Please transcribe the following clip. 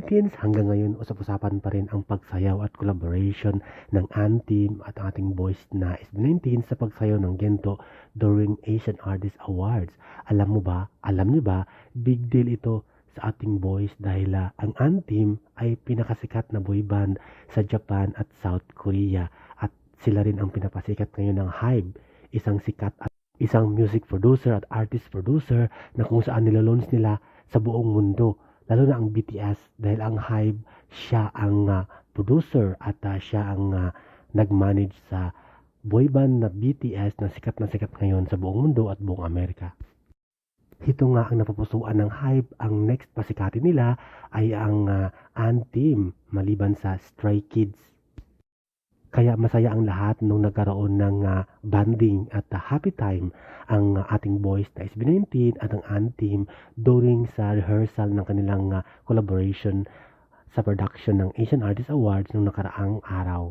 Philippines, hanggang ngayon usap-usapan pa rin ang pagsayaw at collaboration ng Antim at ating boys na SB19 sa pagsayaw ng Gento during Asian Artist Awards. Alam mo ba, alam niyo ba, big deal ito sa ating boys dahil ah, ang Antim ay pinakasikat na boy band sa Japan at South Korea at sila rin ang pinapasikat ngayon ng Hybe, isang sikat at isang music producer at artist producer na kung saan nilalaunch nila sa buong mundo lalo na ang BTS dahil ang Hybe siya ang ah, producer at ah, siya ang ah, nag-manage sa boy band na BTS na sikat na sikat ngayon sa buong mundo at buong Amerika. Ito nga ang napupusuan ng Hybe, ang next pasikatin nila ay ang uh, Antim maliban sa Stray Kids. Kaya masaya ang lahat nung nagkaroon ng ah, banding at ah, happy time ang ah, ating boys na SB19 at ang Antim during sa rehearsal ng kanilang ah, collaboration sa production ng Asian Artist Awards nung nakaraang araw.